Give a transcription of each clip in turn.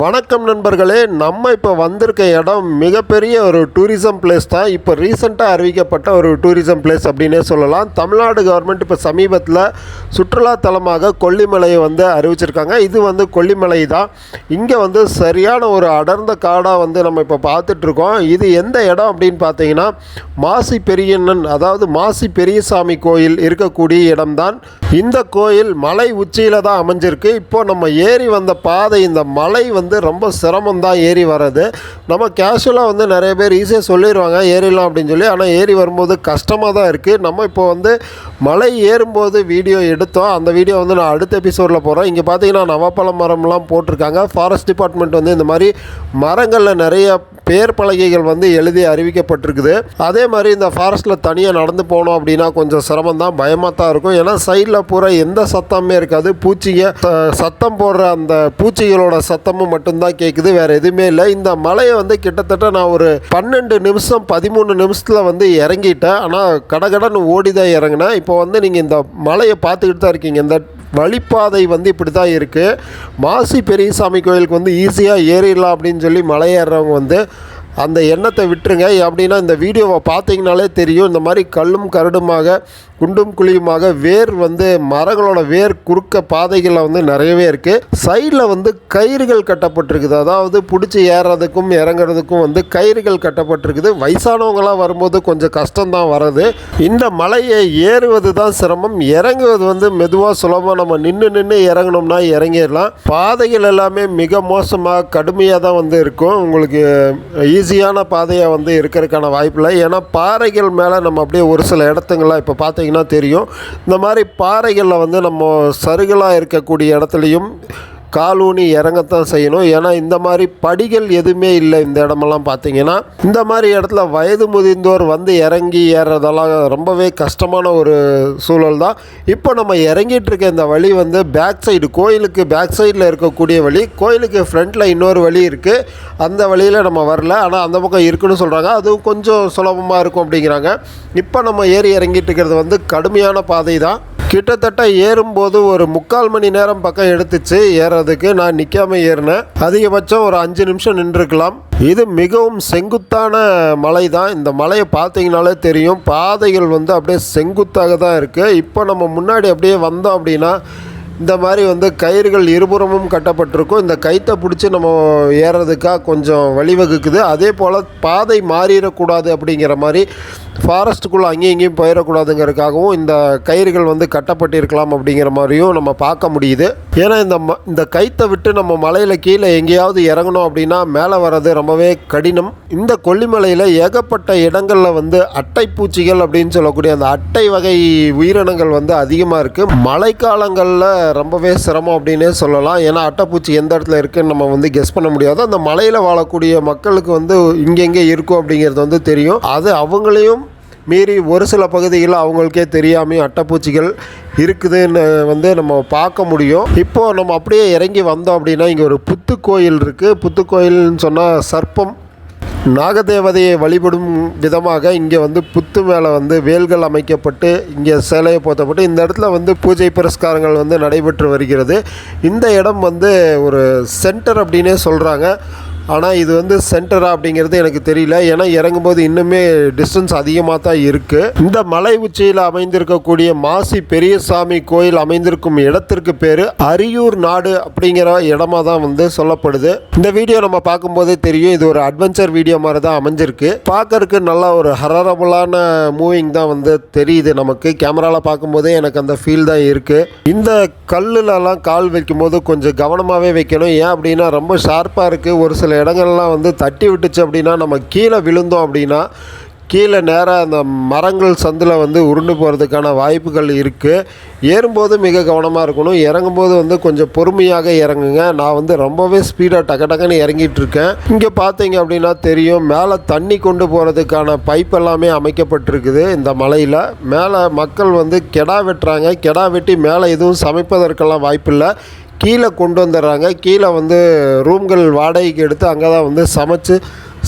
வணக்கம் நண்பர்களே நம்ம இப்போ வந்திருக்க இடம் மிகப்பெரிய ஒரு டூரிசம் பிளேஸ் தான். இப்போ ரீசெண்டாக அறிவிக்கப்பட்ட ஒரு டூரிசம் பிளேஸ் அப்படின்னே சொல்லலாம். தமிழ்நாடு கவர்மெண்ட் இப்போ சமீபத்தில் சுற்றுலா தலமாக கொல்லிமலையை வந்து அறிவிச்சிருக்காங்க. இது வந்து கொல்லிமலை தான். இங்கே வந்து சரியான ஒரு அடர்ந்த காடாக வந்து நம்ம இப்போ பார்த்துட்ருக்கோம். இது எந்த இடம் அப்படின்னு பார்த்தீங்கன்னா மாசி பெரியண்ணன் அதாவது மாசி பெரியசாமி கோயில் இருக்கக்கூடிய இடம்தான். இந்த கோயில் மலை உச்சியில் தான் அமைஞ்சிருக்கு. இப்போ நம்ம ஏறி வந்த பாதை இந்த மலை வந்து வந்து ரொம்ப சிரமம் தான் ஏறி வர்றது. நம்ம கேஷுவலாக வந்து நிறைய பேர் ஈஸியாக சொல்லிடுவாங்க ஏறிடலாம் அப்படின்னு சொல்லி. ஆனால் ஏறி வரும்போது கஷ்டமாக தான் இருக்குது நம்ம இப்போ வந்து மலை ஏறும்போது வீடியோ எடுத்தோம். அந்த வீடியோ வந்து நான் அடுத்த எபிசோடில் போகிறேன் இங்கே பார்த்தீங்கன்னா நவாப்பழ மரம்லாம் போட்டிருக்காங்க. ஃபாரஸ்ட் டிபார்ட்மெண்ட் வந்து இந்த மாதிரி மரங்களில் நிறைய பேர் பலகைகள் வந்து எழுதி அறிவிக்கப்பட்டிருக்குது. அதே மாதிரி இந்த ஃபாரஸ்ட்டில் தனியாக நடந்து போனோம் அப்படின்னா கொஞ்சம் சிரமம் தான் பயமாக தான் இருக்கும். ஏன்னா சைடில் பூரா எந்த சத்தமே இருக்காது. பூச்சிங்க சத்தம் போடுற அந்த பூச்சிகளோட சத்தமும் மட்டும்தான் கேட்குது வேறு எதுவுமே இல்லை. இந்த மலையை வந்து கிட்டத்தட்ட நான் ஒரு பன்னெண்டு நிமிஷம் பதிமூணு நிமிஷத்தில் வந்து இறங்கிட்டேன். ஆனால் கடகடன்னு ஓடி தான் இறங்கினேன். இப்போ வந்து நீங்கள் இந்த மலையை பார்த்துக்கிட்டு தான் இருக்கீங்க. இந்த வழிப்பாதை வந்து இப்படி தான் இருக்குது மாசி பெரியசாமி கோயிலுக்கு வந்து ஈஸியாக ஏறிடலாம் அப்படின்னு சொல்லி மலை ஏறுறவங்க வந்து அந்த எண்ணத்தை விட்டுருங்க. அப்படின்னா இந்த வீடியோவை பார்த்தீங்கனாலே தெரியும். இந்த மாதிரி கல்லும் கரடுமாக குண்டும் குழியுமாக வேர் வந்து மரங்களோட வேர் குறுக்க பாதைகளில் வந்து நிறையவே இருக்குது சைடில் வந்து கயிறுகள் கட்டப்பட்டிருக்குது. அதாவது பிடிச்சி ஏறுறதுக்கும் இறங்குறதுக்கும் வந்து கயிறுகள் கட்டப்பட்டிருக்குது. வயசானவங்களாம் வரும்போது கொஞ்சம் கஷ்டம்தான் வர்றது. இந்த மலையை ஏறுவது தான் சிரமம். இறங்குவது வந்து மெதுவாக சுலபமாக நம்ம நின்று நின்று இறங்கணும்னா இறங்கிடலாம். பாதைகள் எல்லாமே மிக மோசமாக கடுமையாக தான் வந்து இருக்கும். உங்களுக்கு ஈஸி ஈஸியான பாதையாக வந்து இருக்கிறதுக்கான வாய்ப்பு இல்லை ஏன்னா பாறைகள் மேலே நம்ம அப்படியே ஒரு சில இடத்துங்களாம் இப்போ பார்த்தீங்கன்னா தெரியும். இந்த மாதிரி பாறைகளில் வந்து நம்ம சருகலாக இருக்கக்கூடிய இடத்துலையும் காலூனி இறங்கத்தான் செய்யணும். ஏன்னா இந்த மாதிரி படிகள் எதுவுமே இல்லை இந்த இடமெல்லாம் பார்த்தீங்கன்னா. இந்த மாதிரி இடத்துல வயது முதிர்ந்தோர் வந்து இறங்கி ஏறுறதெல்லாம் ரொம்பவே கஷ்டமான ஒரு சூழல் தான். இப்போ நம்ம இறங்கிட்டு இருக்க இந்த வழி வந்து பேக் சைடு கோயிலுக்கு பேக் சைடில் இருக்கக்கூடிய வழி கோயிலுக்கு ஃப்ரண்ட்டில் இன்னொரு வழி இருக்குது அந்த வழியில் நம்ம வரல. ஆனால் அந்த பக்கம் இருக்குன்னு சொல்கிறாங்க அதுவும் கொஞ்சம் சுலபமாக இருக்கும் அப்படிங்கிறாங்க. இப்போ நம்ம ஏறி இறங்கிட்டு இருக்கிறது வந்து கடுமையான பாதை தான். கிட்டத்தட்ட ஏறும்போது ஒரு முக்கால் மணி நேரம் பக்கம் எடுத்துச்சு. ஏறுறதுக்கு நான் நிற்காம ஏறினேன். அதிகபட்சம் ஒரு அஞ்சு நிமிஷம் நின்றுக்கலாம் இது மிகவும் செங்குத்தான மலை தான் இந்த மலையை பார்த்தீங்கனாலே தெரியும். பாதைகள் வந்து அப்படியே செங்குத்தாக தான் இருக்குது இப்போ நம்ம முன்னாடி அப்படியே வந்தோம் அப்படின்னா இந்த மாதிரி வந்து கயிறுகள் இருபுறமும் கட்டப்பட்டிருக்கும். இந்த கயிற்றை பிடிச்சி நம்ம ஏறுறதுக்காக கொஞ்சம் வழிவகுக்குது. அதே போல் பாதை மாறிடக்கூடாது அப்படிங்கிற மாதிரி ஃபாரஸ்ட்டுக்குள்ளே அங்கேயும் இங்கேயும் போயிடக்கூடாதுங்கிறதுக்காகவும் இந்த கயிறுகள் வந்து கட்டப்பட்டிருக்கலாம் அப்படிங்கிற மாதிரியும் நம்ம பார்க்க முடியுது. ஏன்னா இந்த ம இந்த கைத்தை விட்டு நம்ம மலையில் கீழே எங்கேயாவது இறங்கணும் அப்படின்னா மேலே வர்றது ரொம்பவே கடினம். இந்த கொல்லிமலையில் ஏகப்பட்ட இடங்களில் வந்து அட்டை பூச்சிகள் அப்படின்னு சொல்லக்கூடிய அந்த அட்டை வகை உயிரினங்கள் வந்து அதிகமாக இருக்குது மழைக்காலங்களில் ரொம்பவே சிரமம் அப்படின்னே சொல்லலாம். ஏன்னா அட்டைப்பூச்சி எந்த இடத்துல இருக்குன்னு நம்ம வந்து கெஸ் பண்ண முடியாது. அந்த மலையில் வாழக்கூடிய மக்களுக்கு வந்து இங்கெங்கே இருக்கும் அப்படிங்கிறது வந்து தெரியும். அது அவங்களையும் மீறி ஒரு சில பகுதிகளில் அவங்களுக்கே தெரியாமல் அட்டைப்பூச்சிகள் இருக்குதுன்னு வந்து நம்ம பார்க்க முடியும். இப்போது நம்ம அப்படியே இறங்கி வந்தோம் அப்படின்னா இங்கே ஒரு புத்து கோயில் இருக்குது புத்து கோயில்னு சொன்னால் சர்ப்பம் நாகதேவதையை வழிபடும் விதமாக இங்கே வந்து புத்து மேலே வந்து வேல்கள் அமைக்கப்பட்டு இங்கே சேலையை போத்தப்பட்டு இந்த இடத்துல வந்து பூஜை புரஸ்காரங்கள் வந்து நடைபெற்று வருகிறது. இந்த இடம் வந்து ஒரு சென்டர் அப்படின்னே சொல்கிறாங்க ஆனால் இது வந்து சென்டரா அப்படிங்கிறது எனக்கு தெரியல. ஏன்னா இறங்கும்போது இன்னுமே டிஸ்டன்ஸ் அதிகமாக தான் இருக்குது இந்த மலை உச்சியில் அமைந்திருக்கக்கூடிய மாசி பெரியசாமி கோயில் அமைந்திருக்கும் இடத்திற்கு பேர் அரியூர் நாடு அப்படிங்கிற இடமா தான் வந்து சொல்லப்படுது. இந்த வீடியோ நம்ம பார்க்கும்போதே தெரியும். இது ஒரு அட்வென்ச்சர் வீடியோ மாதிரி தான் அமைஞ்சிருக்கு. பார்க்கறதுக்கு நல்லா ஒரு ஹரரபுளான மூவிங் தான் வந்து தெரியுது நமக்கு. கேமராவில் பார்க்கும்போதே எனக்கு அந்த ஃபீல் தான் இருக்குது இந்த கல்லுலலாம் கால் வைக்கும்போது கொஞ்சம் கவனமாகவே வைக்கணும். ஏன் அப்படின்னா ரொம்ப ஷார்ப்பாக இருக்குது ஒரு சில இடங்கள்லாம் வந்து தட்டி விட்டுச்சு அப்படின்னா நம்ம கீழே விழுந்தோம் அப்படின்னா கீழே நேராக அந்த மரங்கள் சந்தில் வந்து உருண்டு போகிறதுக்கான வாய்ப்புகள் இருக்குது ஏறும்போது மிக கவனமாக இருக்கணும். இறங்கும்போது வந்து கொஞ்சம் பொறுமையாக இறங்குங்க. நான் வந்து ரொம்பவே ஸ்பீடாக டக்கு டக்குன்னு இறங்கிட்டு இருக்கேன் இங்கே பார்த்தீங்க அப்படின்னா தெரியும் மேலே தண்ணி கொண்டு போகிறதுக்கான பைப் எல்லாமே அமைக்கப்பட்டிருக்குது இந்த மலையில். மேலே மக்கள் வந்து கெடா வெட்டுறாங்க. கெடா வெட்டி மேலே எதுவும் சமைப்பதற்கெல்லாம் வாய்ப்பில்லை. கீழே கொண்டு வந்துடுறாங்க. கீழே வந்து ரூம்கள் வாடகைக்கு எடுத்து அங்கே தான் வந்து சமைச்சு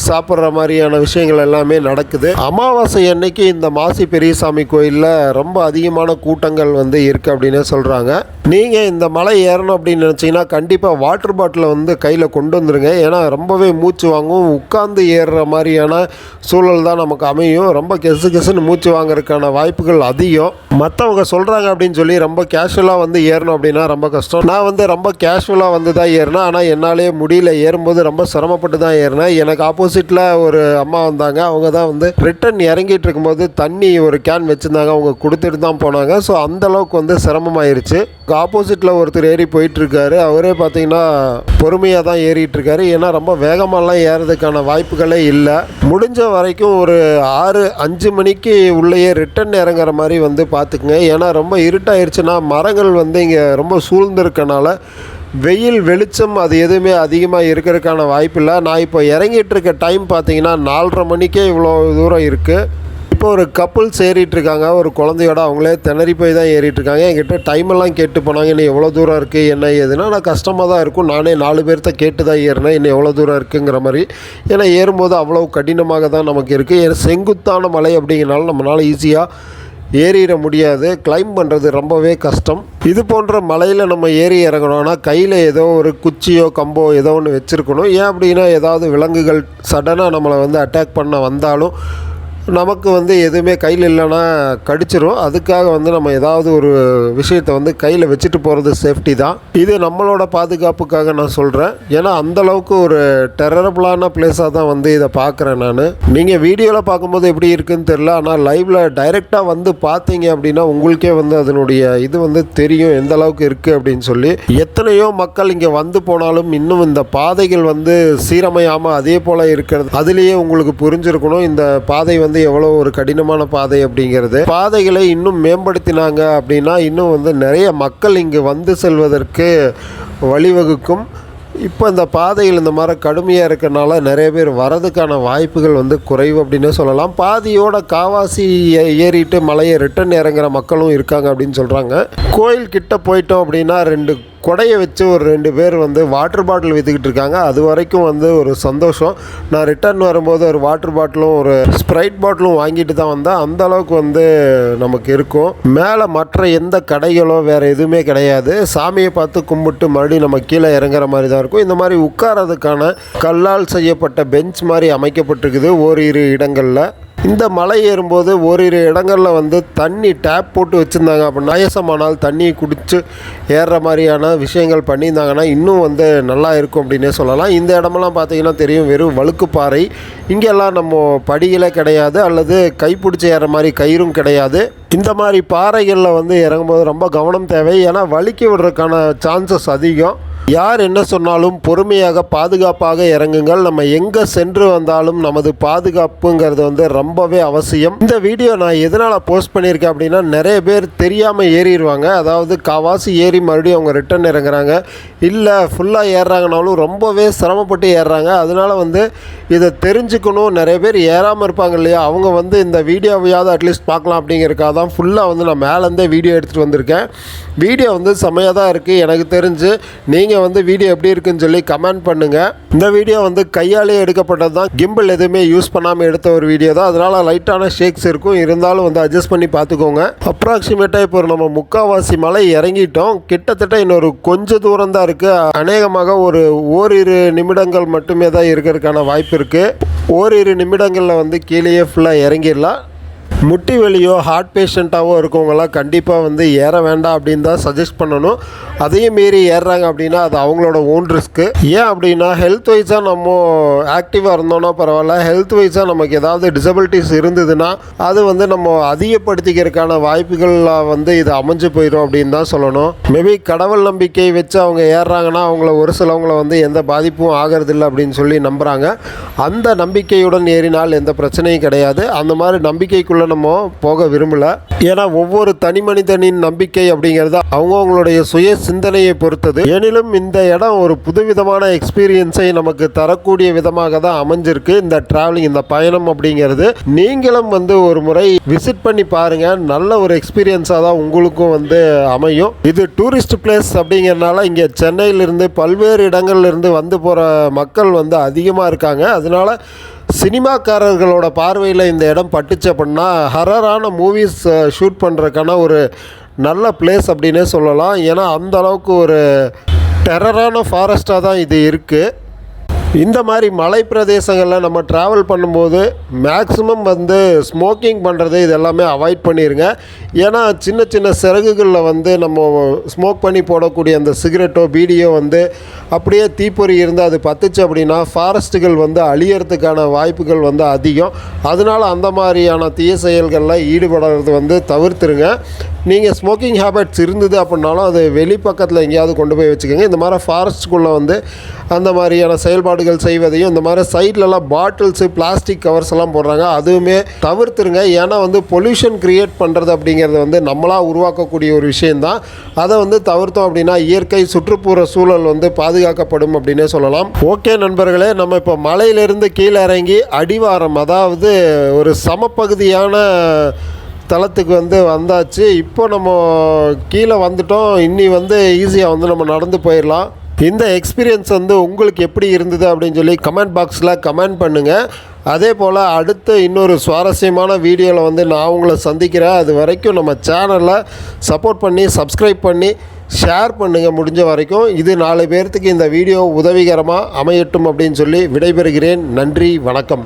சாப்பிட்ற மாதிரியான விஷயங்கள் எல்லாமே நடக்குது. அமாவாசை அன்னைக்கு இந்த மாசி பெரியசாமி கோயிலில் ரொம்ப அதிகமான கூட்டங்கள் வந்து இருக்குது அப்படின்னு சொல்கிறாங்க நீங்கள் இந்த மலை ஏறணும் அப்படின்னு நினச்சிங்கன்னா கண்டிப்பாக வாட்டர் பாட்டிலை வந்து கையில் கொண்டு வந்துருங்க. ஏன்னா ரொம்பவே மூச்சு வாங்கும். உட்காந்து ஏறுற மாதிரியான சூழல் தான் நமக்கு அமையும். ரொம்ப கெசு கெசுன்னு மூச்சு வாங்குறதுக்கான வாய்ப்புகள் அதிகம். மற்றவங்க சொல்கிறாங்க அப்படின்னு சொல்லி ரொம்ப கேஷுவலாக வந்து ஏறணும் அப்படின்னா ரொம்ப கஷ்டம். நான் வந்து ரொம்ப கேஷுவலாக வந்து தான் ஏறினேன். ஆனால் என்னாலே முடியல. ஏறும்போது ரொம்ப சிரமப்பட்டு தான் ஏறினேன். எனக்கு ஆப்போசிட்டில் ஒரு அம்மா வந்தாங்க. அவங்க தான் வந்து ரிட்டன் இறங்கிட்டு இருக்கும்போது தண்ணி ஒரு கேன் வச்சுருந்தாங்க. அவங்க கொடுத்துட்டு தான் போனாங்க. ஸோ அந்த அளவுக்கு வந்து சிரமமாயிருச்சு. ஆப்போசிட்டில் ஒருத்தர் ஏறி போயிட்டுருக்காரு. அவரே பார்த்தீங்கன்னா பொறுமையாக தான் ஏறிட்டுருக்காரு. ஏன்னா ரொம்ப வேகமாலாம் ஏறதுக்கான வாய்ப்புகளே இல்லை. முடிஞ்ச வரைக்கும் ஒரு ஆறு அஞ்சு மணிக்கு உள்ளேயே ரிட்டன் இறங்குற மாதிரி வந்து பார்த்துக்குங்க. ஏன்னா ரொம்ப இருட்டாயிருச்சுன்னா மரங்கள் வந்து இங்கே ரொம்ப சூழ்ந்திருக்கனால வெயில் வெளிச்சம் அது எதுவுமே அதிகமாக இருக்கிறதுக்கான வாய்ப்பில்லை. நான் இப்போ இறங்கிட்டு இருக்க டைம் பார்த்தீங்கன்னா நாலரை மணிக்கே இவ்வளோ தூரம் இருக்குது இப்போ ஒரு கப்புள்ஸ் ஏறிட்டுருக்காங்க ஒரு குழந்தையோட அவங்களே திணறி போய் தான் ஏறிட்டுருக்காங்க. என்கிட்ட டைமெல்லாம் கேட்டு போனாங்க. இன்னும் எவ்வளோ தூரம் இருக்குது என்ன ஏதுன்னா? நான் கஷ்டமாக தான் இருக்கும். நானே நாலு பேர்த்த கேட்டு தான் ஏறினேன். இன்னும் எவ்வளோ தூரம் இருக்குங்கிற மாதிரி. ஏன்னா ஏறும்போது அவ்வளோ கடினமாக தான் நமக்கு இருக்குது ஏன்னா செங்குத்தான மலை அப்படிங்கிறனால நம்மளால் ஈஸியாக ஏறிட முடியாது. கிளைம் பண்ணுறது ரொம்பவே கஷ்டம். இது போன்ற மலையில் நம்ம ஏறி இறங்கணும்னா கையில் ஏதோ ஒரு குச்சியோ கம்போ ஏதோ ஒன்று வச்சுருக்கணும். ஏன் அப்படின்னா ஏதாவது விலங்குகள் சடனாக நம்மளை வந்து அட்டாக் பண்ண வந்தாலும் நமக்கு வந்து எதுவுமே கையில் இல்லைன்னா கடிச்சிரும். அதுக்காக வந்து நம்ம ஏதாவது ஒரு விஷயத்தை வந்து கையில் வச்சுட்டு போகிறது சேஃப்டி தான். இது நம்மளோட பாதுகாப்புக்காக நான் சொல்கிறேன் ஏன்னா அந்தளவுக்கு ஒரு டெரரபிளான பிளேஸாக தான் வந்து இதை பார்க்குறேன் நான். நீங்கள் வீடியோவில் பார்க்கும்போது எப்படி இருக்குன்னு தெரில ஆனால் லைவில் டைரெக்டாக வந்து பார்த்தீங்க அப்படின்னா உங்களுக்கே வந்து அதனுடைய இது வந்து தெரியும். எந்த அளவுக்கு இருக்குது அப்படின்னு சொல்லி. எத்தனையோ மக்கள் இங்கே வந்து போனாலும் இன்னும் இந்த பாதைகள் வந்து சீரமையாமல் அதே போல் இருக்கிறது. அதுலேயே உங்களுக்கு புரிஞ்சிருக்கணும். இந்த பாதை வந்து வந்து எவ்வளோ ஒரு கடினமான பாதை அப்படிங்கிறது. பாதைகளை இன்னும் மேம்படுத்தினாங்க அப்படின்னா இன்னும் வந்து நிறைய மக்கள் இங்கு வந்து செல்வதற்கு வழிவகுக்கும். இப்போ இந்த பாதையில் இந்த மாதிரி கடுமையாக இருக்கிறனால நிறைய பேர் வரதுக்கான வாய்ப்புகள் வந்து குறைவு அப்படின்னே சொல்லலாம். பாதியோட காவாசி ஏ- ஏறிட்டு மலையை ரிட்டன் இறங்குற மக்களும் இருக்காங்க அப்படின்னு சொல்கிறாங்க கோயில் கிட்ட போயிட்டோம் அப்படின்னா ரெண்டு கொடையை வச்சு ஒரு ரெண்டு பேர் வந்து வாட்டர் பாட்டில் விற்றுக்கிட்டு இருக்காங்க. அது வரைக்கும் வந்து ஒரு சந்தோஷம். நான் ரிட்டர்ன் வரும்போது ஒரு வாட்டர் பாட்டிலும் ஒரு ஸ்ப்ரைட் பாட்டிலும் வாங்கிட்டு தான் வந்தேன். அந்த அளவுக்கு வந்து நமக்கு இருக்கும். மேலே மற்ற எந்த கடைகளோ வேறு எதுவுமே கிடையாது. சாமியை பார்த்து கும்பிட்டு மறுபடியும் நம்ம கீழே இறங்குற மாதிரி தான் இருக்கும். இந்த மாதிரி உட்காரதுக்கான கல்லால் செய்யப்பட்ட பெஞ்ச் மாதிரி அமைக்கப்பட்டிருக்குது ஓரிரு இடங்களில். இந்த மலை ஏறும்போது ஓரிரு இடங்களில் வந்து தண்ணி டேப் போட்டு வச்சுருந்தாங்க அப்போ நாயசமானால் தண்ணி குடித்து ஏறுற மாதிரியான விஷயங்கள் பண்ணியிருந்தாங்கன்னா இன்னும் வந்து நல்லா இருக்கும் அப்படின்னே சொல்லலாம். இந்த இடமெல்லாம் பார்த்தீங்கன்னா தெரியும் வெறும் வழுக்குப்பாறை இங்கெல்லாம் நம்ம படிகளே கிடையாது அல்லது கைப்பிடிச்சி ஏற மாதிரி கயிறும் கிடையாது. இந்த மாதிரி பாறைகளில் வந்து இறங்கும்போது ரொம்ப கவனம் தேவை. ஏன்னா வலிக்கி விடுறதுக்கான சான்சஸ் அதிகம். யார் என்ன சொன்னாலும் பொறுமையாக பாதுகாப்பாக இறங்குங்கள். நம்ம எங்கே சென்று வந்தாலும் நமது பாதுகாப்புங்கிறது வந்து ரொம்பவே அவசியம். இந்த வீடியோ நான் எதனால் போஸ்ட் பண்ணியிருக்கேன் அப்படின்னா நிறைய பேர் தெரியாமல் ஏறிடுவாங்க. அதாவது காவாசி ஏறி மறுபடியும் அவங்க ரிட்டர்ன் இறங்குறாங்க. இல்லை ஃபுல்லாக ஏறுறாங்கனாலும் ரொம்பவே சிரமப்பட்டு ஏறுறாங்க. அதனால் வந்து இதை தெரிஞ்சுக்கணும். நிறைய பேர் ஏறாமல் இருப்பாங்க இல்லையா? அவங்க வந்து இந்த வீடியோவையாவது அட்லீஸ்ட் பார்க்கலாம் அப்படிங்கிறதுக்காக தான் ஃபுல்லாக வந்து நான் மேலேருந்தே வீடியோ எடுத்துகிட்டு வந்திருக்கேன். வீடியோ வந்து செம்மையாக தான் இருக்குது எனக்கு தெரிஞ்சு நீங்கள் வந்து வீடியோ எப்படி இருக்குன்னு சொல்லி கமெண்ட் பண்ணுங்கள் இந்த வீடியோ வந்து கையாலே எடுக்கப்பட்டது தான். கிம்பிள் எதுவுமே யூஸ் பண்ணாமல் எடுத்த ஒரு வீடியோ தான். அதனால் லைட்டான ஷேக்ஸ் இருக்கும். இருந்தாலும் வந்து அட்ஜஸ்ட் பண்ணி பார்த்துக்கோங்க. அப்ராக்சிமேட்டாக இப்போ நம்ம முக்காவாசி மலை இறங்கிட்டோம். கிட்டத்தட்ட இன்னொரு கொஞ்ச தூரம் தான் இருக்குது அநேகமாக ஒரு ஓரிரு நிமிடங்கள் மட்டுமே தான் இருக்கிறதுக்கான வாய்ப்பு இருக்குது ஓரிரு நிமிடங்களில் வந்து கீழேயே ஃபுல்லாக இறங்கிடலாம். முட்டி வலியோ ஹார்ட் பேஷண்ட்டாகவோ இருக்கவங்களாம் கண்டிப்பாக வந்து ஏற வேண்டாம் அப்படின்னு தான் சஜஸ்ட் பண்ணணும். அதையும் மீறி ஏறுறாங்க அப்படின்னா அது அவங்களோட ஓன் ரிஸ்க்கு ஏன் அப்படின்னா ஹெல்த் வைஸாக நம்ம ஆக்டிவாக இருந்தோம்னா பரவாயில்ல. ஹெல்த் வைஸாக நமக்கு ஏதாவது டிசபிலிட்டிஸ் இருந்ததுன்னா அது வந்து நம்ம அதிகப்படுத்திக்கிறதுக்கான வாய்ப்புகள் வந்து இது அமைஞ்சு போயிடும் அப்படின்னு தான் சொல்லணும். மேபி கடவுள் நம்பிக்கை வச்சு அவங்க ஏறுறாங்கன்னா அவங்கள ஒரு சிலவங்களை வந்து எந்த பாதிப்பும் ஆகிறதில்ல அப்படின்னு சொல்லி நம்புகிறாங்க அந்த நம்பிக்கையுடன் ஏறினால் எந்த பிரச்சனையும் கிடையாது. அந்த மாதிரி நம்பிக்கைக்குள்ளே நிறுவனமும் போக விரும்பல. ஏன்னா ஒவ்வொரு தனி மனிதனின் நம்பிக்கை அப்படிங்கிறது அவங்கவுங்களுடைய சுய சிந்தனையை பொறுத்தது. எனினும் இந்த இடம் ஒரு புதுவிதமான எக்ஸ்பீரியன்ஸை நமக்கு தரக்கூடிய விதமாக தான் அமைஞ்சிருக்கு. இந்த டிராவலிங் இந்த பயணம் அப்படிங்கிறது. நீங்களும் வந்து ஒரு முறை விசிட் பண்ணி பாருங்க. நல்ல ஒரு எக்ஸ்பீரியன்ஸாக தான் உங்களுக்கும் வந்து அமையும். இது டூரிஸ்ட் பிளேஸ் அப்படிங்கிறனால இங்கே சென்னையிலிருந்து பல்வேறு இடங்கள்லேருந்து வந்து போகிற மக்கள் வந்து அதிகமாக இருக்காங்க. அதனால சினிமாக்காரர்களோட பார்வையில் இந்த இடம் பட்டுச்சு அப்படின்னா ஹரரான மூவிஸ் ஷூட் பண்ணுறதுக்கான ஒரு நல்ல பிளேஸ் அப்படின்னே சொல்லலாம். ஏன்னா அந்த அளவுக்கு ஒரு டெரரான ஃபாரஸ்ட்டாக தான் இது இருக்குது இந்த மாதிரி மலை பிரதேசங்களில் நம்ம ட்ராவல் பண்ணும்போது மேக்ஸிமம் வந்து ஸ்மோக்கிங் பண்ணுறது இது எல்லாமே அவாய்ட் பண்ணிடுங்க ஏன்னா சின்ன சின்ன சிறகுகளில் வந்து நம்ம ஸ்மோக் பண்ணி போடக்கூடிய அந்த சிகரெட்டோ பீடியோ வந்து அப்படியே தீப்பொறி இருந்து அது பத்துச்சு அப்படின்னா ஃபாரஸ்ட்டுகள் வந்து அழியறதுக்கான வாய்ப்புகள் வந்து அதிகம். அதனால் அந்த மாதிரியான தீய செயல்களில் ஈடுபடுறது வந்து தவிர்த்துருங்க. நீங்கள் ஸ்மோக்கிங் ஹேபிட்ஸ் இருந்தது அப்படின்னாலும் அது வெளிப்பக்கத்தில் எங்கேயாவது கொண்டு போய் வச்சுக்கோங்க. இந்த மாதிரி ஃபாரஸ்ட்டுக்குள்ளே வந்து அந்த மாதிரியான செயல்பாடு செயல்பாடுகள் செய்வதையும் இந்த மாதிரி சைட்லலாம் பாட்டில்ஸு பிளாஸ்டிக் கவர்ஸ் எல்லாம் போடுறாங்க. அதுவுமே தவிர்த்துருங்க. ஏன்னா வந்து பொல்யூஷன் க்ரியேட் பண்ணுறது அப்படிங்கிறது வந்து நம்மளாக உருவாக்கக்கூடிய ஒரு விஷயந்தான் அதை வந்து தவிர்த்தோம் அப்படின்னா இயற்கை சுற்றுப்புற சூழல் வந்து பாதுகாக்கப்படும் அப்படின்னே சொல்லலாம். ஓகே நண்பர்களே நம்ம இப்போ மலையிலிருந்து கீழே இறங்கி அடிவாரம் அதாவது ஒரு சமப்பகுதியான தளத்துக்கு வந்து வந்தாச்சு. இப்போ நம்ம கீழே வந்துட்டோம். இன்னி வந்து ஈஸியாக வந்து நம்ம நடந்து போயிடலாம். இந்த எக்ஸ்பீரியன்ஸ் வந்து உங்களுக்கு எப்படி இருந்தது அப்படின்னு சொல்லி கமெண்ட் பாக்ஸில் கமெண்ட் பண்ணுங்கள் அதே போல் அடுத்த இன்னொரு சுவாரஸ்யமான வீடியோவில் வந்து நான் உங்களை சந்திக்கிறேன். அது வரைக்கும் நம்ம சேனலை சப்போர்ட் பண்ணி சப்ஸ்கிரைப் பண்ணி ஷேர் பண்ணுங்கள் முடிஞ்ச வரைக்கும். இது நாலு பேர்த்துக்கு இந்த வீடியோ உதவிகரமாக அமையட்டும் அப்படின்னு சொல்லி விடைபெறுகிறேன். நன்றி வணக்கம்.